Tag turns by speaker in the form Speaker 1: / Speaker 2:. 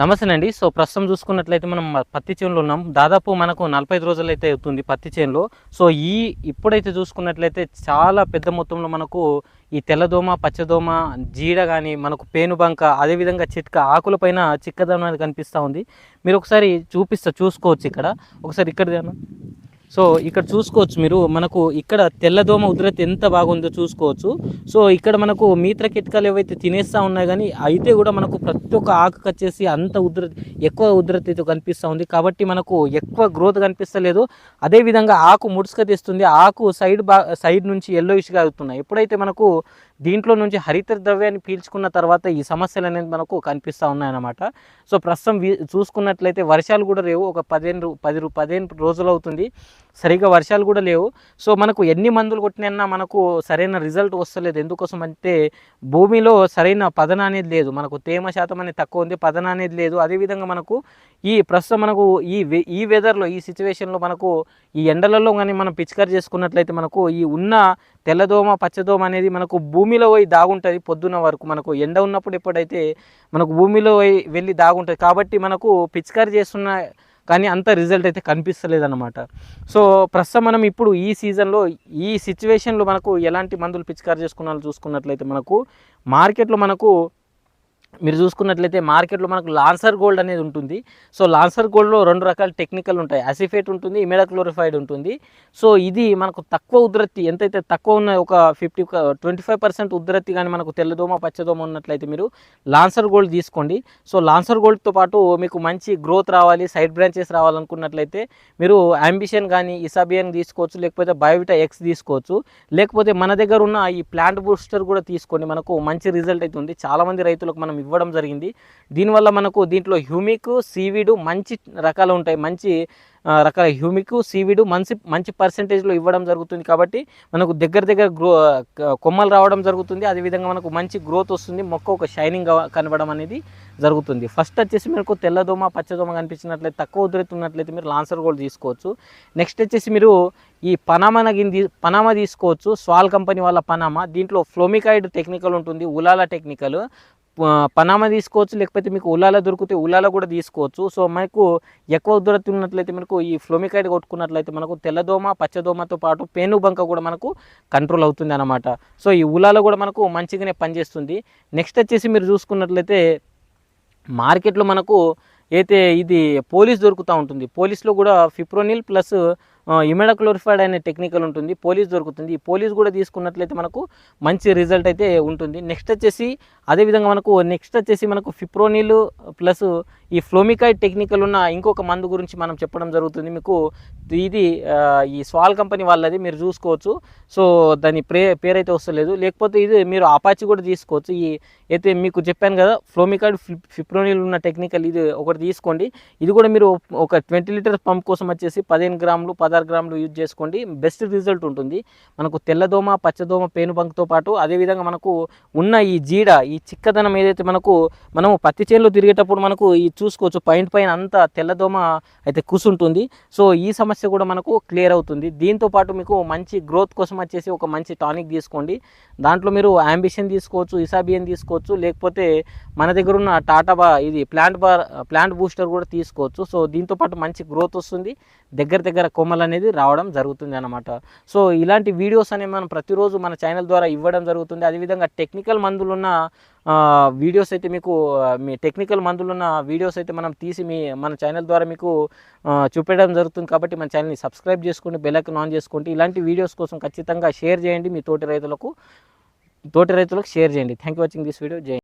Speaker 1: నమస్తే అండి సో ప్రస్తుతం చూసుకున్నట్లయితే మనం పత్తి చేనులో ఉన్నాం. దాదాపు మనకు నలభై ఐదు రోజులు అయితే అవుతుంది పత్తి చేనులో. సో ఈ ఇప్పుడైతే చూసుకున్నట్లయితే చాలా పెద్ద మొత్తంలో మనకు ఈ తెల్లదోమ పచ్చదోమ జీడ కానీ మనకు పేనుబంక అదేవిధంగా చిట్క ఆకులపైన చిక్కదనం అనేది కనిపిస్తూ ఉంది. మీరు ఒకసారి చూపిస్తా చూసుకోవచ్చు ఇక్కడ. ఒకసారి ఇక్కడ సో ఇక్కడ చూసుకోవచ్చు మీరు మనకు ఇక్కడ తెల్లదోమ ఉధృతి ఎంత బాగుందో చూసుకోవచ్చు. సో ఇక్కడ మనకు మీత్ర కిటకాలు ఏవైతే తినేస్తూ ఉన్నాయి కానీ అయితే కూడా మనకు ప్రతి ఒక్క ఆకు వచ్చేసి అంత ఉధృతి ఎక్కువ ఉధృతితో కనిపిస్తూ ఉంది. కాబట్టి మనకు ఎక్కువ గ్రోత్ కనిపిస్తలేదు. అదేవిధంగా ఆకు ముడుసుక తెస్తుంది. ఆకు సైడ్ బా సైడ్ నుంచి ఎల్లోయిష్గా అవుతున్నాయి. ఎప్పుడైతే మనకు దీంట్లో నుంచి హరిత ద్రవ్యాన్ని పీల్చుకున్న తర్వాత ఈ సమస్యలు అనేది మనకు కనిపిస్తూ ఉన్నాయన్నమాట. సో ప్రస్తుతం వీ- చూసుకున్నట్లయితే వర్షాలు కూడా లేవు ఒక పదిహేను పది పదిహేను రోజులు అవుతుంది. సరిగా వర్షాలు కూడా లేవు. సో మనకు ఎన్ని మందులు కొట్టినా మనకు సరైన రిజల్ట్ వస్తలేదు. ఎందుకోసం అంటే భూమిలో సరైన పదన అనేది లేదు. మనకు తేమ శాతం అనేది తక్కువ ఉంది పదన అనేది లేదు. అదేవిధంగా మనకు ఈ ప్రస్తుతం మనకు ఈ వె- ఈ వెదర్లో ఈ సిచ్యువేషన్లో మనకు ఈ ఎండలలో కానీ మనం పిచికారి చేసుకున్నట్లయితే మనకు ఈ ఉన్న తెల్లదోమ పచ్చదోమ అనేది మనకు భూమిలో పోయి దాగుంటుంది పొద్దున్న వరకు. మనకు ఎండ ఉన్నప్పుడు ఎప్పుడైతే మనకు భూమిలో పోయి వెళ్ళి దాగుంటుంది. కాబట్టి మనకు పిచికారి చేస్తున్న కానీ అంత రిజల్ట్ అయితే కనిపిస్తలేదన్నమాట. సో ప్రస్తుతం మనం ఇప్పుడు ఈ సీజన్లో ఈ సిచ్యువేషన్లో మనకు ఎలాంటి మందులు పిచికారి చేసుకున్నా చూసుకున్నట్లయితే మనకు మార్కెట్లో మనకు మీరు చూసుకున్నట్లయితే మార్కెట్లో మనకు లాన్సర్ గోల్డ్ అనేది ఉంటుంది. సో లాన్సర్ గోల్డ్లో రెండు రకాల టెక్నికల్ ఉంటాయి. అసిఫేట్ ఉంటుంది ఇమెడాక్లోరిఫైడ్ ఉంటుంది. సో ఇది మనకు తక్కువ ఉధృతి ఎంతైతే తక్కువ ఉన్న ఒక ఫిఫ్టీ ట్వంటీ ఫైవ్ పర్సెంట్ ఉధృతి కానీ మనకు తెల్లదోమ పచ్చదోమ ఉన్నట్లయితే మీరు లాన్సర్ గోల్డ్ తీసుకోండి. సో లాన్సర్ గోల్డ్తో పాటు మీకు మంచి గ్రోత్ రావాలి సైడ్ బ్రాంచెస్ రావాలనుకున్నట్లయితే మీరు అంబిషన్ కానీ ఇసాబియన్ తీసుకోవచ్చు లేకపోతే బయోవిటా ఎక్స్ తీసుకోవచ్చు. లేకపోతే మన దగ్గర ఉన్న ఈ ప్లాంట్ బూస్టర్ కూడా తీసుకోండి. మనకు మంచి రిజల్ట్ అయితే ఉంది. చాలామంది రైతులకు మనం ఇవ్వడం జరిగింది. దీనివల్ల మనకు దీంట్లో హ్యూమిక్ సీవీడు మంచి రకాలు ఉంటాయి. మంచి రకాల హ్యూమిక్ సీవీడు మంచి మంచి పర్సంటేజ్లో ఇవ్వడం జరుగుతుంది కాబట్టి మనకు దగ్గర దగ్గర గ్రో కొమ్మలు రావడం జరుగుతుంది. అదేవిధంగా మనకు మంచి గ్రోత్ వస్తుంది. మొక్క ఒక షైనింగ్ కనబడడం అనేది జరుగుతుంది. ఫస్ట్ వచ్చేసి మీకు తెల్లదోమ పచ్చదోమ కనిపించినట్లయితే తక్కువ ఉధృతి ఉన్నట్లయితే మీరు లాన్సర్ గోల్డ్ తీసుకోవచ్చు. నెక్స్ట్ వచ్చేసి మీరు ఈ పనామా గింది పనామా తీసుకోవచ్చు. స్వాల్ కంపెనీ వాళ్ళ పనామా. దీంట్లో ఫ్లోమికాయిడ్ టెక్నికల్ ఉంటుంది. ఉలాల టెక్నికల్. పనామా తీసుకోవచ్చు లేకపోతే మీకు ఉలాల దొరికితే ఉలాల కూడా తీసుకోవచ్చు. సో మనకు ఎక్కువ ఉధృతి ఉన్నట్లయితే మనకు ఈ ఫ్లోమికాయిడ్ కొట్టుకున్నట్లయితే మనకు తెల్లదోమ పచ్చదోమతో పాటు పేను బంక కూడా మనకు కంట్రోల్ అవుతుంది అనమాట సో ఈ ఉలాల కూడా మనకు మంచిగానే పనిచేస్తుంది. నెక్స్ట్ వచ్చేసి మీరు చూసుకున్నట్లయితే మార్కెట్లో మనకు అయితే ఇది పోలీస్ దొరుకుతూ ఉంటుంది. పోలీస్లో కూడా ఫిప్రోనిల్ ప్లస్ ఇమెడక్లోరిఫైడ్ అనే టెక్నికల్ ఉంటుంది పోలీస్ దొరుకుతుంది. ఈ పోలీస్ కూడా తీసుకున్నట్లయితే మనకు మంచి రిజల్ట్ అయితే ఉంటుంది. నెక్స్ట్ వచ్చేసి అదేవిధంగా మనకు నెక్స్ట్ వచ్చేసి మనకు ఫిప్రోనిల్ ప్లస్ ఈ ఫ్లోమికాయిడ్ టెక్నికల్ ఉన్న ఇంకొక మందు గురించి మనం చెప్పడం జరుగుతుంది. మీకు ఇది ఈ స్వాల్ కంపెనీ వాళ్ళది మీరు చూసుకోవచ్చు. సో దాని ప్రే పేరైతే వస్తలేదు. లేకపోతే ఇది మీరు అపాచి కూడా తీసుకోవచ్చు. ఈ అయితే మీకు చెప్పాను కదా ఫ్లోమికాయిడ్ ఫిప్రోనిల్ ఉన్న టెక్నికల్ ఇది ఒకటి తీసుకోండి. ఇది కూడా మీరు ఒక ట్వంటీ లీటర్ పంప్ కోసం వచ్చేసి పదిహేను గ్రాములు పదహారు గ్రాములు యూజ్ చేసుకోండి. బెస్ట్ రిజల్ట్ ఉంటుంది. మనకు తెల్లదోమ పచ్చదోమ పేనుబంకతో పాటు అదేవిధంగా మనకు ఉన్న ఈ జీడ ఈ చిక్కదనం ఏదైతే మనకు మనము పత్తి చేనులో తిరిగేటప్పుడు మనకు ఈ చూసుకోవచ్చు. పైన పైన అంతా తెల్లదోమ అయితే కూసుంటుంది. సో ఈ సమస్య కూడా మనకు క్లియర్ అవుతుంది. దీంతో పాటు మీకు మంచి గ్రోత్ కోసం వచ్చేసి ఒక మంచి టానిక్ తీసుకోండి. దాంట్లో మీరు అంబిషన్ తీసుకోవచ్చు ఇసాబియన్ తీసుకోవచ్చు లేకపోతే మన దగ్గర ఉన్న టాటా బా ఇది ప్లాంట్ బార్ ప్లాంట్ బూస్టర్ కూడా తీసుకోవచ్చు. సో దీంతో పాటు మంచి గ్రోత్ వస్తుంది. దగ్గర దగ్గర కొమ్మల అనేది రావడం జరుగుతుంది అనమాట సో ఇలాంటి వీడియోస్ అనేవి మనం ప్రతిరోజు మన ఛానల్ ద్వారా ఇవ్వడం జరుగుతుంది. అదేవిధంగా టెక్నికల్ మందులున్న వీడియోస్ అయితే మీకు మీ టెక్నికల్ మందులున్న వీడియోస్ అయితే మనం తీసి మీ మన ఛానల్ ద్వారా మీకు చూపెట్టడం చూపించడం జరుగుతుంది కాబట్టి మన ఛానల్ని సబ్స్క్రైబ్ చేసుకోండి బెల్లైకన్ ఆన్ చేసుకోండి. ఇలాంటి వీడియోస్ కోసం ఖచ్చితంగా షేర్ చేయండి మీ తోటి రైతులకు తోటి రైతులకు షేర్ చేయండి. Thank you watching this video. జై